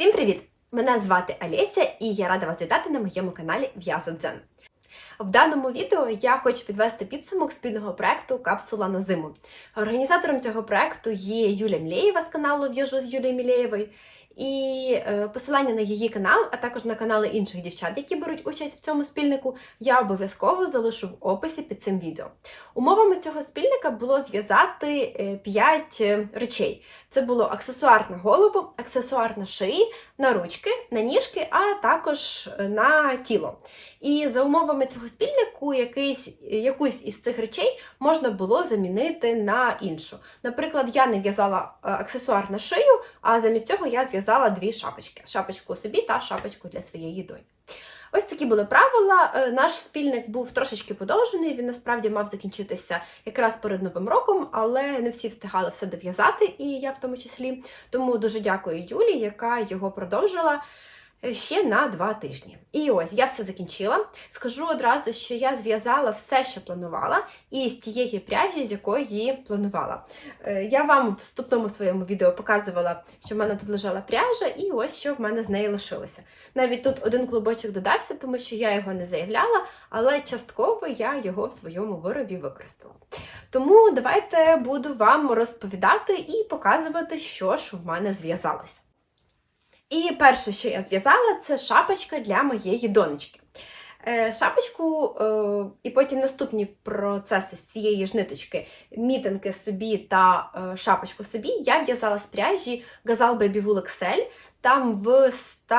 Всім привіт! Мене звати Олеся і я рада вас вітати на моєму каналі В'язодзен. В даному відео я хочу підвести підсумок спільного проекту Капсула на зиму. Організатором цього проекту є Юля Мілеєва з каналу В'яжу з Юлією Мілеєвою. І е, посилання на її канал, а також на канали інших дівчат, які беруть участь в цьому спільнику, я обов'язково залишу в описі під цим відео. Умовами цього спільника було зв'язати 5 речей. Це було аксесуар на голову, аксесуар на шиї, на ручки, на ніжки, а також на тіло. І за умовами цього спільнику якийсь, якусь із цих речей можна було замінити на іншу. Наприклад, я не в'язала е, аксесуар на шию, а замість цього я зв'язала дві шапочки: шапочку собі та шапочку для своєї доньки. Ось такі були правила. Е, Наш спільник був трошечки подовжений. Він насправді мав закінчитися якраз перед новим роком, але не всі встигали все дов'язати, і я в тому числі. Тому дуже дякую Юлі, яка його продовжила. Ще на два тижні. І ось я все закінчила. Скажу одразу, що я зв'язала все, що планувала, і з тієї пряжі, з якої планувала. Е, Я вам в вступному своєму відео показувала, що в мене тут лежала пряжа, і ось що в мене з неї лишилося. Навіть тут один клубочок додався, тому що я його не заявляла, але частково я його в своєму виробі використала. Тому давайте буду вам розповідати і показувати, що ж в мене зв'язалося. І перше, що я зв'язала, це шапочка для моєї донечки. Е, Шапочку е, і потім наступні процеси з цієї ж ниточки, мітинки собі та е, шапочку собі, я в'язала з пряжі Gazal Baby Wool XL. Там в 100,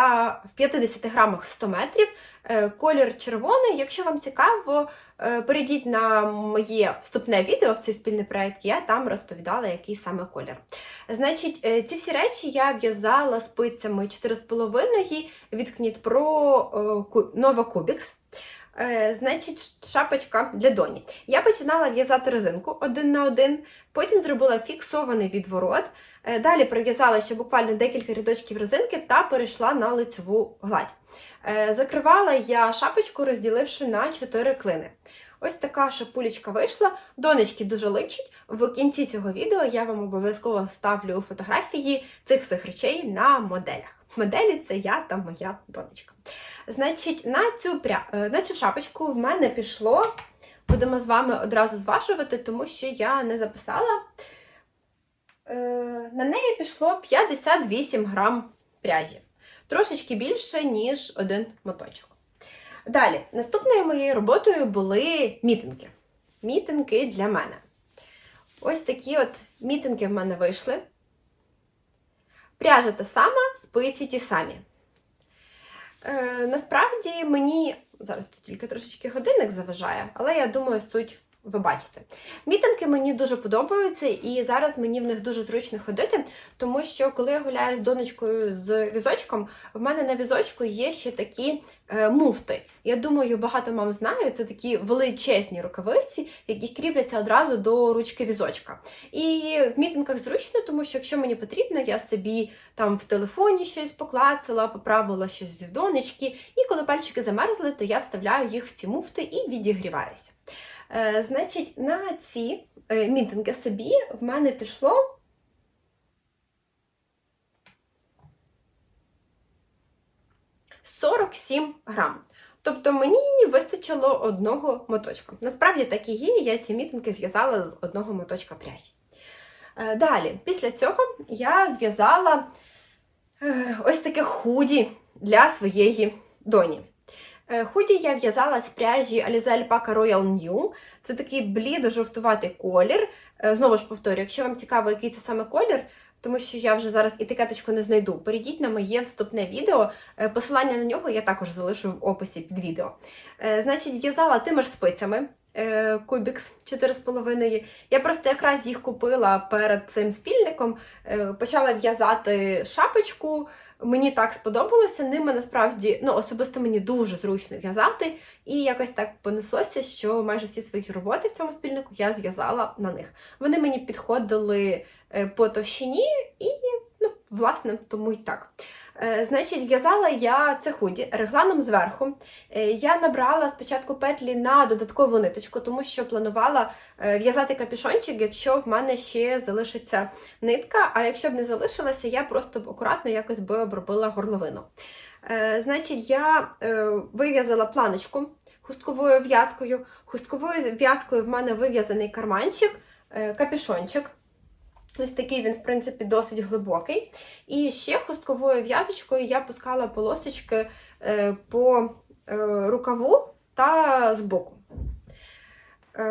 в 50 грамах 100 метрів, е, колір червоний. Якщо вам цікаво, е, перейдіть на моє вступне відео в цей спільний проект, я там розповідала, який саме колір. Значить, е, ці всі речі я в'язала спицями 4,5 від Ку- Nova Cubics. Е, Значить, шапочка для доні. Я починала в'язати резинку один на один, потім зробила фіксований відворот. Е, Далі пров'язала ще буквально декілька рядочків резинки та перейшла на лицьову гладь. Е, Закривала я шапочку, розділивши на 4 клини. Ось така шапулечка вийшла. Донечки дуже личить. В кінці цього відео я вам обов'язково вставлю фотографії цих всіх речей на моделях. Моделі це я та моя донечка. Значить, на цю, пря... е, на цю шапочку в мене пішло. Будемо з вами одразу зважувати, тому що я не записала. Е, на неї пішло 58 грам пряжі. Трошечки більше, ніж один моточок. Далі, наступною моєю роботою були мітинги. Мітинги для мене. Ось такі от мітинги в мене вийшли. Пряжа та сама, спиці ті самі. Е, насправді мені зараз тут тільки трошечки годинник заважає, але я думаю, суть ви бачите. Мітинги мені дуже подобаються, і зараз мені в них дуже зручно ходити, тому що коли я гуляю з донечкою з візочком, в мене на візочку є ще такі е, муфти. Я думаю, багато мам знають, це такі величезні рукавиці, які кріпляться одразу до ручки візочка. І в мітингах зручно, тому що якщо мені потрібно, я собі там в телефоні щось поклацала, поправила щось з донечки, і коли пальчики замерзли, то я вставляю їх в ці муфти і відігріваюся. Е, значить, на ці е, мітинги собі в мене пішло. «47 грам. Тобто мені вистачило одного моточка. Насправді так і є, я ці мітинги зв'язала з одного моточка пряжі. Е, Далі, після цього я зв'язала ось таке худі для своєї доні. Е, Худі я в'язала з пряжі Alize Alpaca Royal New. Це такий блідо-жовтуватий колір. Е, Знову ж повторю, якщо вам цікаво, який це саме колір, тому що я вже зараз етикеточку не знайду, перейдіть на моє вступне відео. Е, Посилання на нього я також залишу в описі під відео. Значить, в'язала тими ж спицями. Кубікс 4,5. Я просто якраз їх купила перед цим спільником, почала в'язати шапочку. Мені так сподобалося. Ними насправді, ну особисто мені дуже зручно в'язати, і якось так понеслося, що майже всі свої роботи в цьому спільнику я зв'язала на них. Вони мені підходили е, по товщині, і власне, тому й так. Е, Значить, в'язала я це худі регланом зверху. Е, Я набрала спочатку петлі на додаткову ниточку, тому що планувала е, в'язати капюшончик, якщо в мене ще залишиться нитка. А якщо б не залишилася, я просто б акуратно якось би обробила горловину. Е, Значить, я е, вив'язала планочку хустковою в'язкою. Хустковою в'язкою в мене вив'язаний карманчик, е, капюшончик. Ось такий він, в принципі, досить глибокий. І ще хустковою в'язочкою я пускала полосочки е, по е, рукаву та збоку. Ось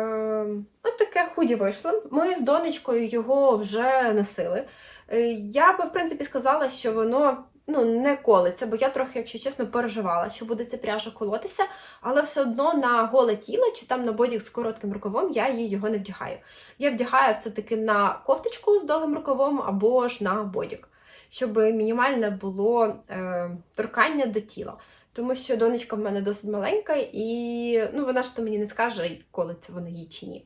От таке худі вийшло. Ми з донечкою його вже носили. Е, Я би, в принципі, сказала, що воно ну, не колиться, бо я трохи, якщо чесно, переживала, що буде ця пряжа колотися, але все одно на голе тіло чи там на бодік з коротким рукавом я її його не вдягаю. Я вдягаю все-таки на кофточку з довгим рукавом або ж на бодік, щоб мінімальне було е, торкання до тіла. Тому що донечка в мене досить маленька, і ну, вона ж то мені не скаже, коли це воно їй чи ні.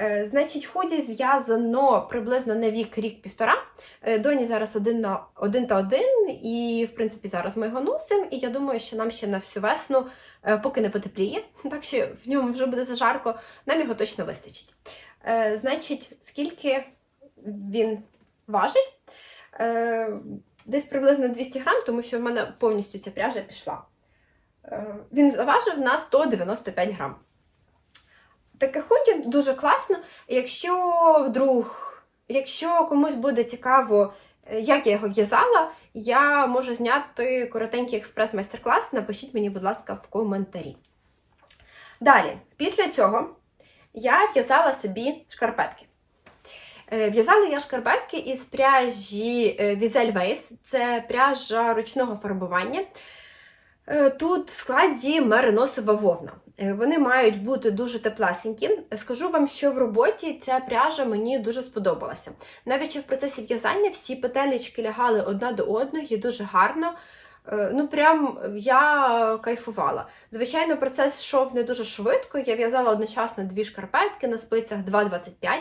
Е, значить, ході зв'язано приблизно на вік рік-півтора. Е, Доні зараз один на один та один, і в принципі зараз ми його носимо. І я думаю, що нам ще на всю весну, е, поки не потепліє, так що в ньому вже буде зажарко, нам його точно вистачить. Значить, скільки він важить? Десь приблизно 200 грам, тому що в мене повністю ця пряжа пішла. Він заважив на 195 грам. Таке худі дуже класно. Якщо вдруг, якщо комусь буде цікаво, е, як я його в'язала, я можу зняти коротенький експрес-майстер-клас. Напишіть мені, будь ласка, в коментарі. Далі, після цього я в'язала собі шкарпетки. Е, В'язала я шкарпетки із пряжі е, Vizel Waves. Це пряжа ручного фарбування. Тут в складі мериносова вовна. Е, Вони мають бути дуже теплесенькі. Скажу вам, що в роботі ця пряжа мені дуже сподобалася. Навіть що в процесі в'язання всі петелечки лягали одна до одної дуже гарно. Е, Ну, прям я кайфувала. Звичайно, процес йшов не дуже швидко. Я в'язала одночасно дві шкарпетки на спицях 2,25.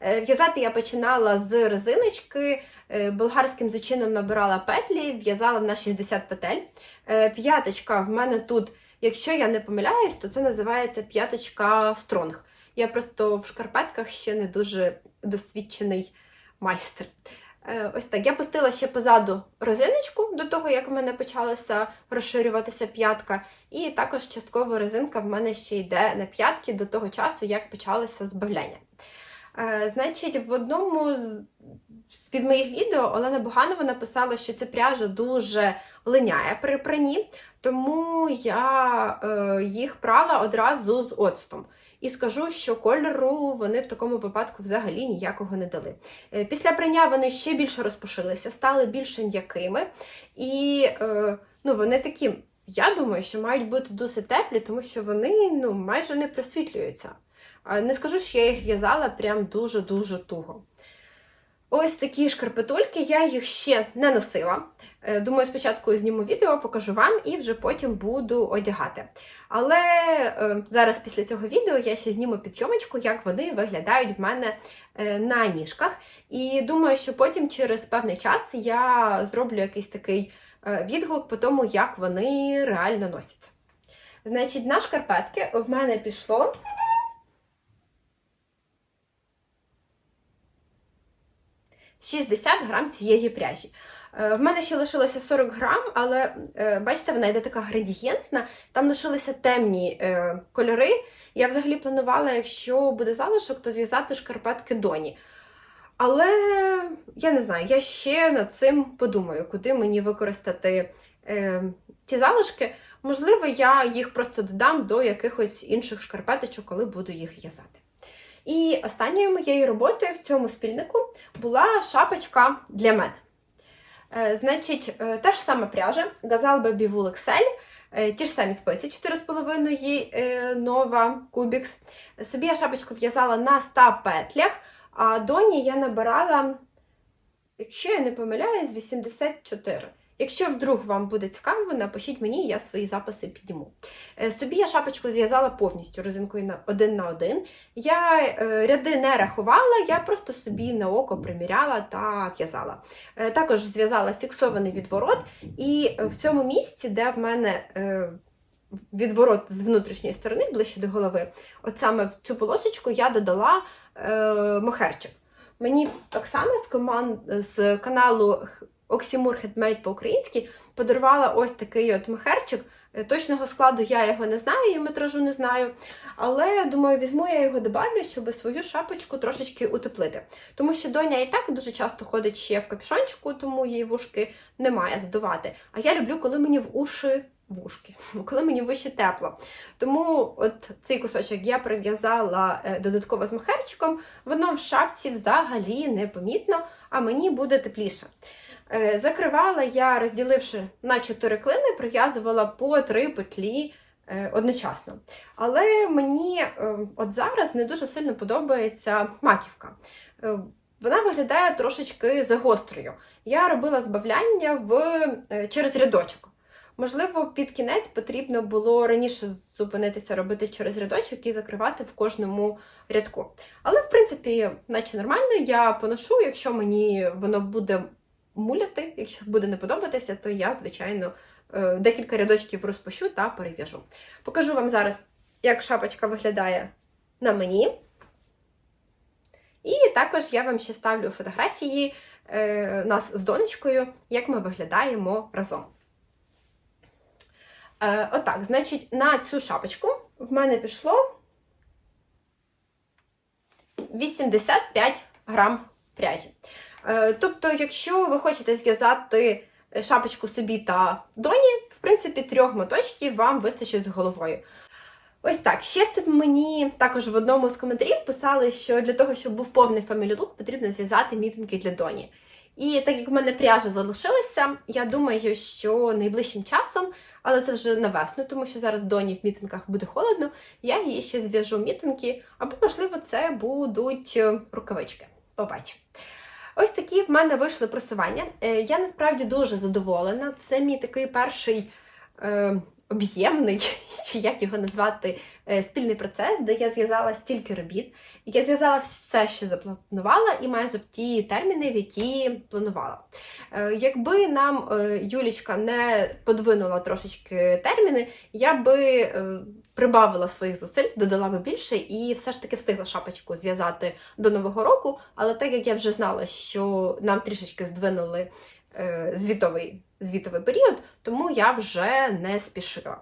Е, В'язати я починала з резиночки, е, болгарським зачином набирала петлі, в'язала на 60 петель. Е, П'яточка в мене тут, якщо я не помиляюсь, то це називається п'яточка стронг. Я просто в шкарпетках ще не дуже досвідчений майстер. Е, Ось так. Я пустила ще позаду резиночку до того, як в мене почалася розширюватися п'ятка. І також частково резинка в мене ще йде на п'ятки до того часу, як почалося збавляння. Е, Значить, в одному з з-під моїх відео Олена Буганова написала, що ця пряжа дуже линяє при пранні, тому я е, їх прала одразу з оцтом. І скажу, що кольору вони в такому випадку взагалі ніякого не дали. Е, Після прання вони ще більше розпушилися, стали більш м'якими. І ну, вони такі, я думаю, що мають бути досить теплі, тому що вони ну, майже не просвітлюються. Не скажу, що я їх в'язала прям дуже-дуже туго. Ось такі шкарпетульки, я їх ще не носила. Е, Думаю, спочатку зніму відео, покажу вам і вже потім буду одягати. Але е, зараз після цього відео я ще зніму підйомочку, як вони виглядають в мене е, на ніжках. І думаю, що потім через певний час я зроблю якийсь такий відгук по тому, як вони реально носяться. Значить, на шкарпетки в мене пішло. – 60 грам цієї пряжі. Е, В мене ще лишилося 40 грам, але е, бачите, вона йде така градієнтна, там лишилися темні е, кольори. Я взагалі планувала, якщо буде залишок, то зв'язати шкарпетки доні. Але я не знаю, я ще над цим подумаю, куди мені використати е, ті залишки. Можливо, я їх просто додам до якихось інших шкарпеточок, коли буду їх в'язати. І останньою моєю роботою в цьому спільнику була шапочка для мене. Е, Значить, е, та ж сама пряжа Gazal Baby Wool XL, е, ті ж самі спиці 4,5 е, Nova Cubix. Собі я шапочку в'язала на 100 петлях, а доні я набирала, якщо я не помиляюсь, 84. Якщо вдруг вам буде цікаво, напишіть мені, я свої записи підніму. Е, Собі я шапочку зв'язала повністю резинкою на один на один. Я е, ряди не рахувала, я просто собі на око приміряла та в'язала. Е, Також зв'язала фіксований відворот, і в цьому місці, де в мене відворот з внутрішньої сторони, ближче до голови, от саме в цю полосочку я додала мохерчик. Мені Оксана з команд з каналу Оксімур Хендмейд по-українськи подарувала ось такий от мохерчик. Е, Точного складу я його не знаю, і метражу не знаю. Але думаю, візьму я його добавлю, щоб свою шапочку трошечки утеплити. Тому що доня і так дуже часто ходить ще в капюшончику, тому їй вушки немає здувати. А я люблю, коли мені в уші вушки, коли мені в уші тепло. Тому от цей кусочок я прив'язала е, додатково з махерчиком, воно в шапці взагалі не помітно, а мені буде тепліше. Е, Закривала я, розділивши на чотири клини, прив'язувала по три петлі е, одночасно. Але мені е, от зараз не дуже сильно подобається маківка. Вона виглядає трошечки загострою. Я робила збавляння в, через рядочок. Можливо, під кінець потрібно було раніше зупинитися, робити через рядочок і закривати в кожному рядку. Але, в принципі, наче нормально, я поношу, якщо мені воно буде муляти, якщо буде не подобатися, то я, звичайно, е, декілька рядочків розпущу та перев'яжу. Покажу вам зараз, як шапочка виглядає на мені. І також я вам ще ставлю фотографії е, нас з донечкою, як ми виглядаємо разом. Е, отак, значить, на цю шапочку в мене пішло 85 грам пряжі. Е, тобто, якщо ви хочете зв'язати шапочку собі та доні, в принципі, трьох моточків вам вистачить з головою. Ось так. Ще мені також в одному з коментарів писали, що для того, щоб був повний look, потрібно зв'язати мітинги для доні. І так як в мене пряжа залишилася, я думаю, що найближчим часом, але це вже на весну, тому що зараз доні в мітингах буде холодно, я її ще зв'яжу мітинги, або, можливо, це будуть е, рукавички. Побачимо. Ось такі в мене вийшли просування. Е, Я насправді дуже задоволена. Це мій такий перший е, об'ємний, чи як його назвати, е, спільний процес, де я зв'язала стільки робіт. Я зв'язала все, що запланувала, і майже в ті терміни, в які планувала. Е, Якби нам е, Юлічка не подвинула трошечки терміни, я би прибавила своїх зусиль, додала би більше і все ж таки встигла шапочку зв'язати до Нового року. Але так як я вже знала, що нам трішечки здвинули звітовий, звітовий період, тому я вже не спішила.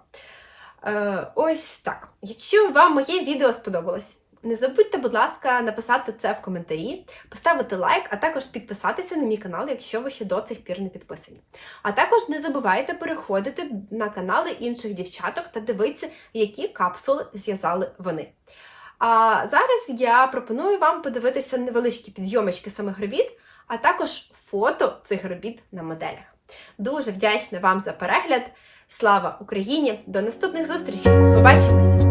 Е, ось так. Якщо вам моє відео сподобалось, не забудьте, будь ласка, написати це в коментарі, поставити лайк, а також підписатися на мій канал, якщо ви ще до цих пір не підписані. А також не забувайте переходити на канали інших дівчаток та дивитися, які капсули зв'язали вони. А зараз я пропоную вам подивитися невеличкі підйомочки самих робіт, а також фото цих робіт на моделях. Дуже вдячна вам за перегляд. Слава Україні! До наступних зустрічей! Побачимось!